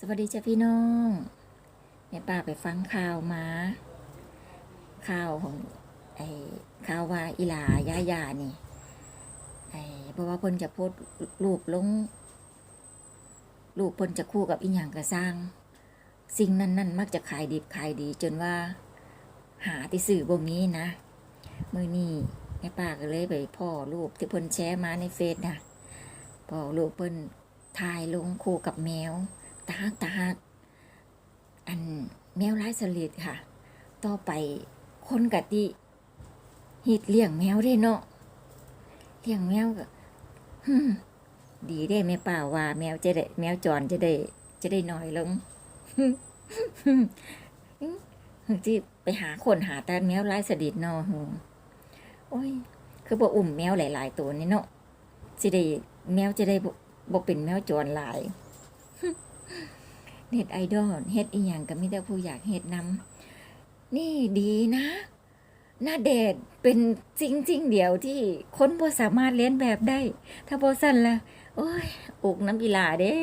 สวัสดีจ้าพี่น้องแม่ป้าไปฟังข่าวมาข่าวของไอ้ข่าวว่าอีหลาย่ายานี่ไอ้เพราะว่าเพิ่นจะโพสต์รูปลงรูปเพิ่นจะคู่กับอีหยังก็สร้าง สิ่งนั้นนั่นมักจะขายดิบขายดี จนว่า หาที่สื่อบ่มีนะมือนี้แม่ป้าก็เลยไปพ่อรูปที่เพิ่นแชร์มาในเฟซนะพ่อรูปเพิ่นถ่ายลงคู่กับแมว ตาฮักตาฮักอันแมวไร้สลิดค่ะ ต่อไปคนกะติฮิตเลี้ยงแมวได้เนาะเลี้ยงแมวก็ดีได้แม่ป่าว่า แมวจะได้ แมวจรจะได้ จะได้น้อยลงที่ไปหาคนหาแต่แมวไร้สลิดเนาะโอ้ย คือบ่อุ่มแมวหลาย ๆ ตัวนี่เนาะสิได้แมวจะได้บ่บ่เป็นแมวจรหลาย เน็ตไอดอลเฮ็ดอีหยังก็มีแต่ผู้อยากเฮ็ดนำนี่ดีนะหน้าเดทเป็นจริงจริงๆเดียวที่คนบ่สามารถเลียนแบบได้ ถ้าบ่สั่นละโอ้ยอกน้ำอีลาเด้